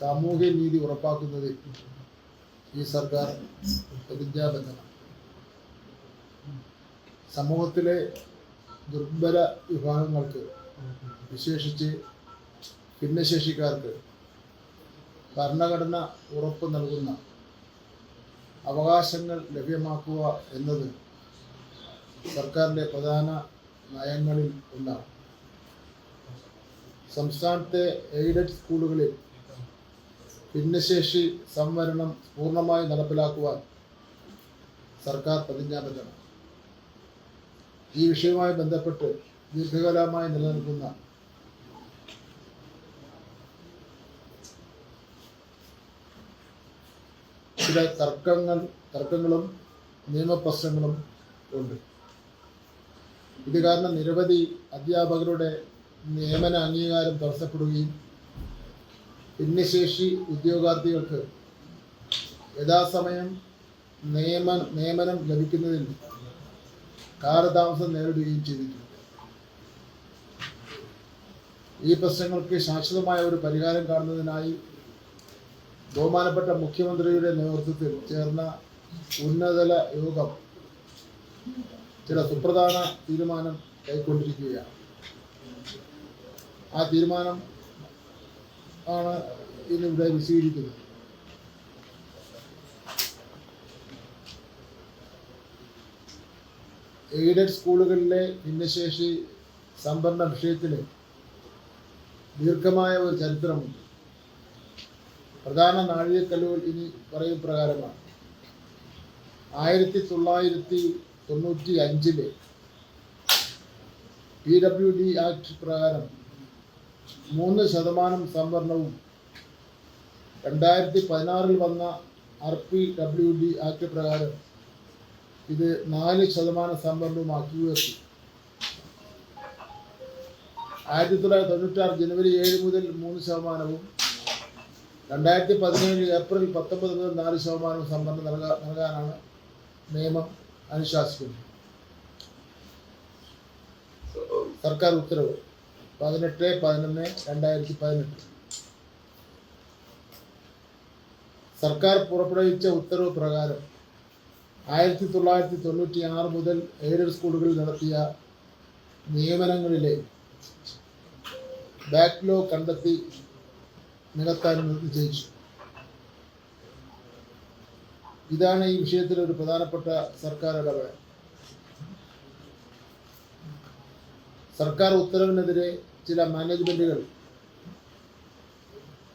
സാമൂഹ്യ നീതി ഉറപ്പാക്കുന്നതിൽ ഈ സർക്കാർ പ്രതിജ്ഞാബദ്ധമാണ് സമൂഹത്തിലെ ദുർബല വിഭാഗങ്ങൾക്ക് വിശേഷിച്ച് ഭിന്നശേഷിക്കാർക്ക് ഭരണഘടന ഉറപ്പ് നൽകുന്ന അവകാശങ്ങൾ ലഭ്യമാക്കുക എന്നത് സർക്കാരിന്റെ പ്രധാന നയങ്ങളിൽ ഒന്നാണ്. സംസ്ഥാനത്തെ എയ്ഡഡ് സ്കൂളുകളിൽ ഭിന്നശേഷി സംവരണം പൂർണമായി നടപ്പിലാക്കുവാൻ സർക്കാർ പ്രതിജ്ഞാബദ്ധമാണ്. ഈ വിഷയവുമായി ബന്ധപ്പെട്ട് ദീർഘകാലമായി നിലനിൽക്കുന്ന ചില തർക്കങ്ങൾ തർക്കങ്ങളും നിയമപ്രശ്നങ്ങളും ഉണ്ട്. ഇത് കാരണം നിരവധി അധ്യാപകരുടെ നിയമന അംഗീകാരം തടസ്സപ്പെടുകയും ഭിന്നശേഷി ഉദ്യോഗാർത്ഥികൾക്ക് യഥാസമയം നിയമ നിയമനം ലഭിക്കുന്നതിൽ കാലതാമസം നേരിടുകയും ചെയ്തിട്ടുണ്ട്. ഈ പ്രശ്നങ്ങൾക്ക് ശാശ്വതമായ ഒരു പരിഹാരം കാണുന്നതിനായി ബഹുമാനപ്പെട്ട മുഖ്യമന്ത്രിയുടെ നേതൃത്വത്തിൽ ചേർന്ന ഉന്നതതല യോഗം ചില സുപ്രധാന തീരുമാനം കൈക്കൊണ്ടിരിക്കുകയാണ്. ആ തീരുമാനം ആണ് ഇതിലിവിടെ സ്വീകരിക്കുന്നത്. എയ്ഡഡ് സ്കൂളുകളിലെ ഭിന്നശേഷി സംഭരണ വിഷയത്തിൽ ദീർഘമായ ഒരു ചരിത്രമുണ്ട്. പ്രധാന നാഴികക്കല്ലുകൾ ഇനി പറയും പ്രകാരമാണ്. ആയിരത്തി തൊള്ളായിരത്തി തൊണ്ണൂറ്റി അഞ്ചിലെ പി ഡബ്ല്യു ഡി ആക്ട് പ്രകാരം മൂന്ന് ശതമാനം സംവരണവും രണ്ടായിരത്തി പതിനാറിൽ വന്ന R P W D act പ്രകാരം ഇത് നാല് ശതമാനം സംവരണവുമാക്കി ഉയർത്തി. ആയിരത്തി തൊള്ളായിരത്തി തൊണ്ണൂറ്റാറ് ജനുവരി ഏഴ് മുതൽ മൂന്ന് ശതമാനവും രണ്ടായിരത്തി പതിനേഴ് ഏപ്രിൽ പത്തൊമ്പത് മുതൽ നാല് ശതമാനവും സംവരണം നൽകാ നൽകാനാണ് നിയമം അനുശാസിക്കുന്നത്. സർക്കാർ ഉത്തരവ്. പതിനെട്ട് പതിനൊന്ന് രണ്ടായിരത്തി പതിനെട്ട്. സർക്കാർ പുറപ്പെടുവിച്ച ഉത്തരവ് പ്രകാരം ആയിരത്തി തൊള്ളായിരത്തി തൊണ്ണൂറ്റി ആറ് മുതൽ എയ്ഡഡ് സ്കൂളുകളിൽ നടത്തിയ നിയമനങ്ങളിലെ ബാക്ക്ലോ കണ്ടെത്തി നികത്താൻ നിശ്ചയിച്ചു. ഇതാണ് ഈ വിഷയത്തിൽ ഒരു പ്രധാനപ്പെട്ട സർക്കാർ ഇടപെടൽ. സർക്കാർ ഉത്തരവിനെതിരെ ചില മാനേജ്മെന്റുകൾ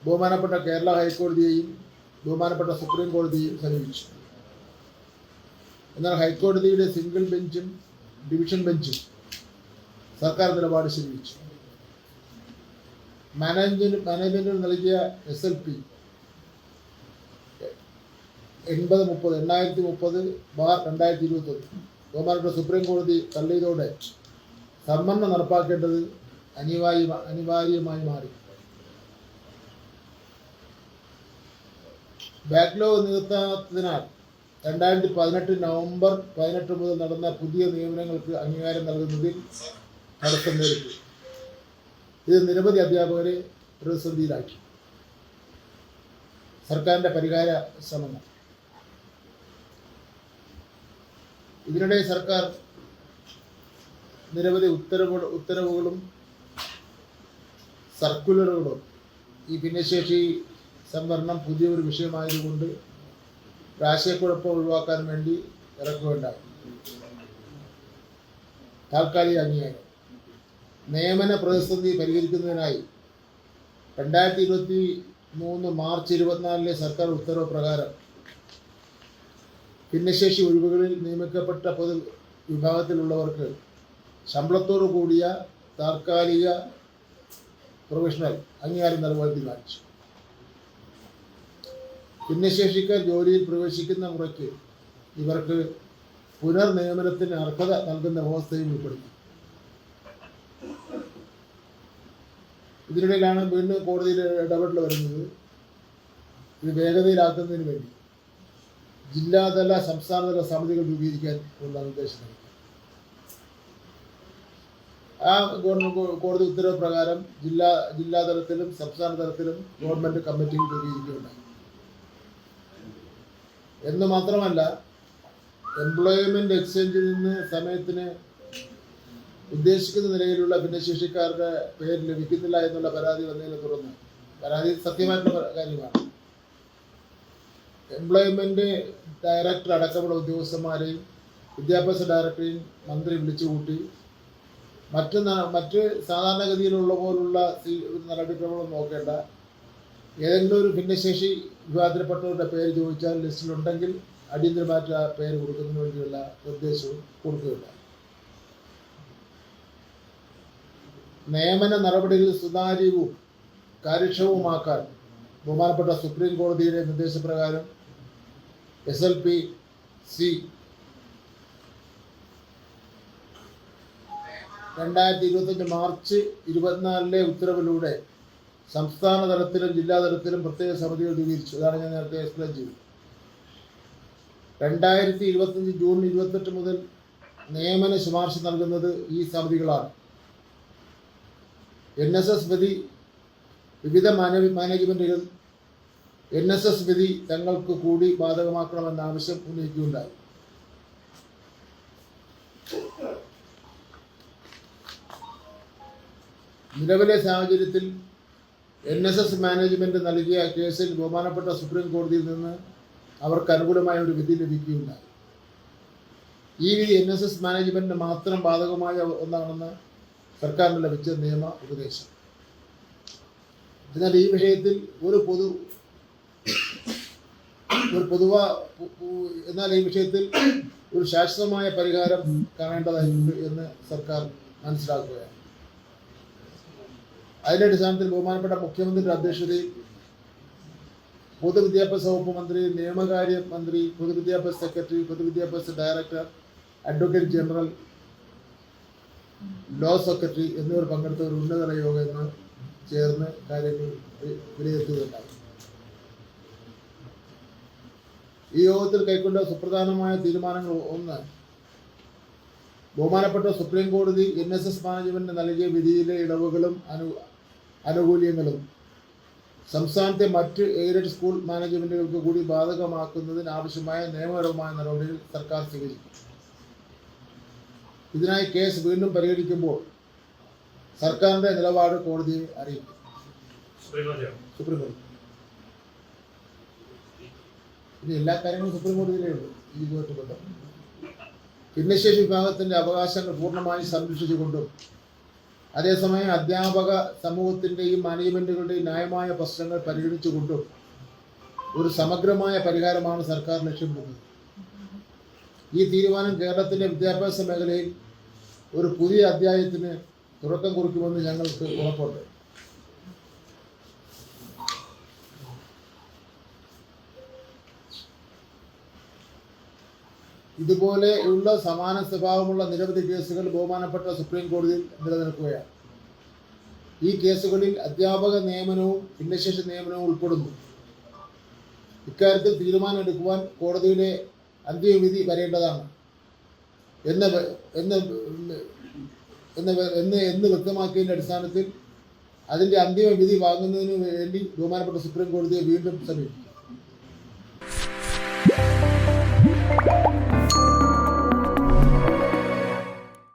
ബഹുമാനപ്പെട്ട കേരള ഹൈക്കോടതിയെയും ബഹുമാനപ്പെട്ട സുപ്രീം കോടതിയെയും സമീപിച്ചു. എന്നാൽ ഹൈക്കോടതിയുടെ സിംഗിൾ ബെഞ്ചും ഡിവിഷൻ ബെഞ്ചും സർക്കാർ നിലപാട് ശരിവിച്ചു. മാനേജ്മെന്റ് മാനേജ്മെന്റിന് നൽകിയ എസ് എൽ പി എൺപത് മുപ്പത് എണ്ണായിരത്തി മുപ്പത് ബാർ രണ്ടായിരത്തി ഇരുപത്തൊന്ന്. ബഹുമാനപ്പെട്ട സുപ്രീം കോടതി തള്ളിയതോടെ സംവരണം നടപ്പാക്കേണ്ടത് അനിവാര്യ അനിവാര്യമായി മാറി. ബാക്ക്ലോഗ് നികത്താത്തതിനാൽ രണ്ടായിരത്തി പതിനെട്ട് നവംബർ പതിനെട്ട് മുതൽ നടന്ന പുതിയ നിയമനങ്ങൾക്ക് അംഗീകാരം നൽകുന്നതിൽ തടസ്സം നേരിട്ടു. ഇത് നിരവധി അധ്യാപകരെ പ്രതിസന്ധിയിലാക്കി. സർക്കാരിന്റെ പരിഹാര ശ്രമങ്ങൾ. ഇതിനിടെ സർക്കാർ നിരവധി ഉത്തരവുകൾ ഉത്തരവുകളും സർക്കുലറുകളും ഈ ഭിന്നശേഷി സംവരണം പുതിയൊരു വിഷയമായതുകൊണ്ട് ആശയക്കുഴപ്പം ഒഴിവാക്കാൻ വേണ്ടി ഇറക്കുകയുണ്ടായി താൽക്കാലിക അംഗീകാരം. നിയമന പ്രതിസന്ധി പരിഹരിക്കുന്നതിനായി രണ്ടായിരത്തി ഇരുപത്തി മൂന്ന് മാർച്ച് ഇരുപത്തിനാലിലെ സർക്കാർ ഉത്തരവ് പ്രകാരം ഭിന്നശേഷി ഒഴിവുകളിൽ നിയമിക്കപ്പെട്ട പൊതു വിഭാഗത്തിലുള്ളവർക്ക് ശമ്പളത്തോടു കൂടിയ താൽക്കാലിക പ്രൊഫഷണൽ അംഗീകാരം നൽകുവാൻ തീരുമാനിച്ചു ഭിന്നശേഷിക്കാർ ജോലിയിൽ പ്രവേശിക്കുന്ന മുറയ്ക്ക് ഇവർക്ക് പുനർ നിയമനത്തിന് അർഹത നൽകുന്ന വ്യവസ്ഥയും ഉൾപ്പെടുത്തി ഇതിനിടയിലാണ് വീണ്ടും കോടതിയിൽ ഇടപെടൽ വരുന്നത്. ഇത് വേഗതയിലാക്കുന്നതിന് വേണ്ടി ജില്ലാതല സംസ്ഥാനതല സമിതികൾ രൂപീകരിക്കാൻ ഉള്ള നിർദ്ദേശം നൽകി. ആ ഗവൺമെന്റ് കോടതി ഉത്തരവ് പ്രകാരം ജില്ലാ ജില്ലാ തലത്തിലും സംസ്ഥാന തലത്തിലും ഗവൺമെന്റ് കമ്മിറ്റി രൂപീകരിക്കുകയുണ്ടായി എന്ന് മാത്രമല്ല എംപ്ലോയ്മെന്റ് എക്സ്ചേഞ്ചിൽ നിന്ന് സമയത്തിന് ഉദ്ദേശിക്കുന്ന നിലയിലുള്ള ഭിന്നശേഷിക്കാരുടെ പേര് ലഭിക്കുന്നില്ല എന്നുള്ള പരാതി വന്നതിനെ തുടർന്ന് പരാതി സത്യമായിട്ടുള്ള കാര്യമാണ്. എംപ്ലോയ്മെന്റ് ഡയറക്ടർ അടക്കമുള്ള ഉദ്യോഗസ്ഥന്മാരെയും വിദ്യാഭ്യാസ ഡയറക്ടറെയും മന്ത്രി വിളിച്ചുകൂട്ടി മറ്റ് മറ്റ് സാധാരണഗതിയിലുള്ള പോലുള്ള നടപടിക്രമങ്ങളും നോക്കേണ്ട. ഏതെങ്കിലും ഒരു ഭിന്നശേഷി വിഭാഗത്തിൽപ്പെട്ടവരുടെ പേര് ചോദിച്ചാൽ ലിസ്റ്റിലുണ്ടെങ്കിൽ അടിയന്തരമായിട്ട് ആ പേര് കൊടുക്കുന്നതിന് വേണ്ടിയുള്ള നിർദ്ദേശവും കൊടുക്കുകയില്ല. നിയമന നടപടികൾ സുതാര്യവും കാര്യക്ഷമവുമാക്കാൻ ബഹുമാനപ്പെട്ട സുപ്രീം കോടതിയുടെ നിർദ്ദേശപ്രകാരം എസ് എൽ പി സി രണ്ടായിരത്തി ഇരുപത്തഞ്ച് മാർച്ച് ഇരുപത്തിനാലിലെ ഉത്തരവിലൂടെ സംസ്ഥാന തലത്തിലും ജില്ലാ തലത്തിലും പ്രത്യേക സമിതികൾ രൂപീകരിച്ചു. അതാണ് ഞാൻ നേരത്തെ എക്സ്പ്ലെയിൻ ചെയ്തത്. രണ്ടായിരത്തി ഇരുപത്തഞ്ച് ജൂൺ ഇരുപത്തെട്ട് മുതൽ നിയമന ശുപാർശ നൽകുന്നത് ഈ സമിതികളാണ്. എൻ എസ് എസ് വിധി വിവിധ മാനവ മാനേജ്മെന്റുകൾ എൻ എസ് എസ് വിധി തങ്ങൾക്ക് കൂടി ബാധകമാക്കണമെന്ന ആവശ്യം ഉന്നയിക്കുകയുണ്ടായി. നിലവിലെ സാഹചര്യത്തിൽ എൻ എസ് എസ് മാനേജ്മെന്റ് നൽകിയ കേസിൽ ബഹുമാനപ്പെട്ട സുപ്രീം കോടതിയിൽ നിന്ന് അവർക്ക് അനുകൂലമായ ഒരു വിധി ലഭിക്കുകയുണ്ടായി. ഈ വിധി എൻ എസ് എസ് മാനേജ്മെന്റിന് മാത്രം ബാധകമായ ഒന്നാണെന്ന് സർക്കാരിന് ലഭിച്ച നിയമ ഉപദേശം. എന്നാൽ ഈ വിഷയത്തിൽ ഒരു പൊതു ഒരു പൊതുവ എന്നാൽ ഈ വിഷയത്തിൽ ഒരു ശാശ്വതമായ പരിഹാരം കാണേണ്ടതായിട്ടുണ്ട് എന്ന് സർക്കാർ മനസ്സിലാക്കുകയാണ്. അതിന്റെ അടിസ്ഥാനത്തിൽ ബഹുമാനപ്പെട്ട മുഖ്യമന്ത്രിയുടെ അധ്യക്ഷതയിൽ പൊതുവിദ്യാഭ്യാസ വകുപ്പ് മന്ത്രി നിയമകാര്യ മന്ത്രി പൊതുവിദ്യാഭ്യാസ സെക്രട്ടറി പൊതുവിദ്യാഭ്യാസ director advocate general law secretary എന്നിവർ പങ്കെടുത്ത ഒരു ഉന്നതതല യോഗം ചേർന്ന് കാര്യങ്ങൾ വിലയിരുത്തുകയുണ്ടായി. ഈ യോഗത്തിൽ കൈക്കൊണ്ട സുപ്രധാനമായ തീരുമാനങ്ങൾ ഒന്ന് ബഹുമാനപ്പെട്ട സുപ്രീം കോടതി എൻ എസ് എസ് മാനേജ്മെന്റ് നൽകിയ വിധിയിലെ ഇളവുകളും അനു ആനുകൂല്യങ്ങളും. സംസ്ഥാനത്തെ മറ്റ് എയ്ഡഡ് സ്കൂൾ മാനേജ്മെന്റുകൾക്ക് കൂടി ബാധകമാക്കുന്നതിന് ആവശ്യമായ നിയമപരമായ നടപടികൾ സർക്കാർ സ്വീകരിക്കും. ഇതിനായി കേസ് വീണ്ടും പരിഗണിക്കുമ്പോൾ സർക്കാരിന്റെ നിലപാട് കോടതിയെ അറിയിക്കും. സുപ്രീം കോടതി ഇനി എല്ലാ കാര്യങ്ങളും സുപ്രീം കോടതിയിലേ ഉള്ളൂ. ഇതുമായിട്ട് ബന്ധം ഭിന്നശേഷി വിഭാഗത്തിന്റെ അവകാശങ്ങൾ പൂർണമായി സംരക്ഷിച്ചുകൊണ്ടും അതേസമയം അധ്യാപക സമൂഹത്തിന്റെയും മാനേജ്മെന്റുകളുടെയും ന്യായമായ പ്രശ്നങ്ങൾ പരിഗണിച്ചുകൊണ്ടും ഒരു സമഗ്രമായ പരിഹാരമാണ് സർക്കാർ ലക്ഷ്യമിടുന്നത്. ഈ തീരുമാനം കേരളത്തിന്റെ വിദ്യാഭ്യാസ മേഖലയിൽ ഒരു പുതിയ അധ്യായത്തിന് തുടക്കം കുറിക്കുമെന്ന് ഞങ്ങൾക്ക് ഉറപ്പുണ്ട്. ഇതുപോലെയുള്ള സമാന സ്വഭാവമുള്ള നിരവധി കേസുകൾ ബഹുമാനപ്പെട്ട സുപ്രീം കോടതിയിൽ നിലനിൽക്കുകയാണ്. ഈ കേസുകളിൽ അധ്യാപക നിയമനവും ഭിന്നശേഷി നിയമനവും ഉൾപ്പെടുന്നു. ഇക്കാര്യത്തിൽ തീരുമാനമെടുക്കുവാൻ കോടതിയുടെ അന്തിമവിധി വരേണ്ടതാണ്. എന്ന എന്ന എന്ന് എന്ന് എന്ന് വ്യക്തമാക്കിയതിന്റെ അടിസ്ഥാനത്തിൽ അതിന്റെ അന്തിമ വിധി വാങ്ങുന്നതിന് വേണ്ടി ബഹുമാനപ്പെട്ട സുപ്രീം കോടതിയെ വീണ്ടും സമീപിക്കും.